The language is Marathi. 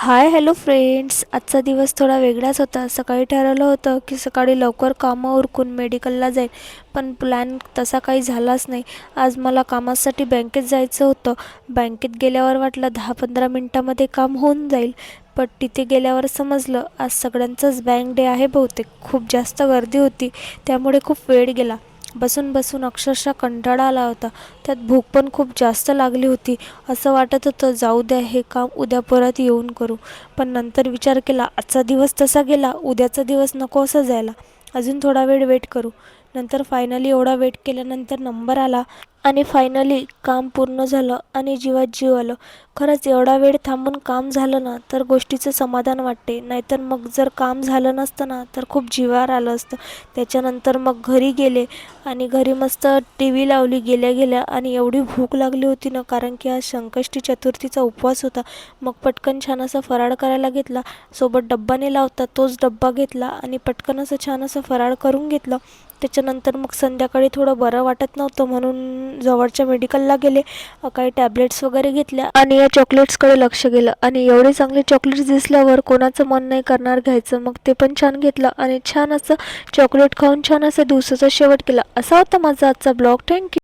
हाय हॅलो फ्रेंड्स आजचा दिवस थोडा वेगळाच होता. सकाळी ठरवलं होतं की सकाळी लवकर कामं उरकून मेडिकलला जाईल पण प्लॅन तसा काही झालाच नाही. आज मला कामासाठी बँकेत जायचं होतं. बँकेत गेल्यावर वाटलं दहा पंधरा मिनटामध्ये काम होऊन जाईल पण तिथे गेल्यावर समजलं आज सगळ्यांचाच बँक डे आहे बहुतेक. खूप जास्त गर्दी होती त्यामुळे खूप वेळ गेला. बसून बसून अक्षरशः कंटाळा आला होता. त्यात भूक पण खूप जास्त लागली होती. असं वाटत होतं जाऊ द्या हे काम उद्या परत येऊन करू. पण नंतर विचार केला आजचा दिवस तसा गेला उद्याचा दिवस नको असा जायला. अजून थोडा वेळ वेट करू. नंतर फायनली एवढा वेट केल्यानंतर नंबर आला आणि फायनली काम पूर्ण झालं आणि जीवात जीव आलं. खरंच एवढा वेळ थांबून काम झालं ना तर गोष्टीचं समाधान वाटते. नाहीतर मग जर काम झालं नसतं ना तर खूप जीवावर आलं असतं. त्याच्यानंतर मग घरी गेले आणि घरी मस्त टी व्ही लावली गेल्या गेल्या आणि एवढी भूक लागली होती ना कारण की आज संकष्टी चतुर्थीचा उपवास होता. मग पटकन छान असा फराळ करायला घेतला. सोबत डब्बा नेला होता तोच डब्बा घेतला आणि पटकन असं छान असं फराळ करून घेतलं. त्याच्यानंतर मग संध्याकाळी थोडं बरं वाटत नव्हतं म्हणून जवळच्या मेडिकलला गेले. काही टॅबलेट्स वगैरे घेतल्या. आणि या चॉकलेट्सकडे लक्ष गेलं. आणि एवढे चांगले चॉकलेट्स दिसल्यावर कोणाचं मन नाही करणार घ्यायचं. मग ते पण छान घेतलं आणि छान असं चॉकलेट खाऊन छान असं दिवसाचा शेवट केला. असा होता माझा आजचा ब्लॉग. थँक्यू